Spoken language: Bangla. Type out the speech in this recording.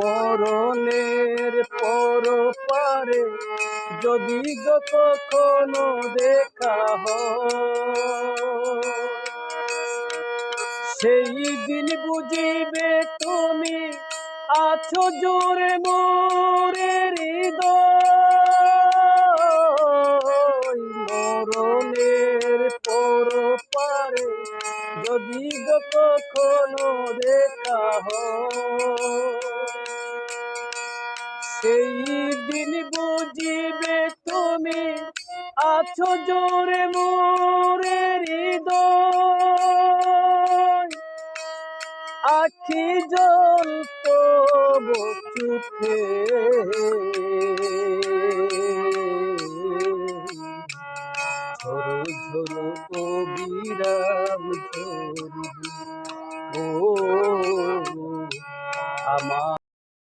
মরণের পর পারে যদি গো কখনো দেখা সেই দিন বুঝিবে তুমি আছো জোরে মোরে মরণের পর পারে যদি গো কখনো দেখা হয় সেই দিন বুঝিবে তুমি আছো জোরে মোরে হৃদয় আখি জল তো বিরাম ও আমার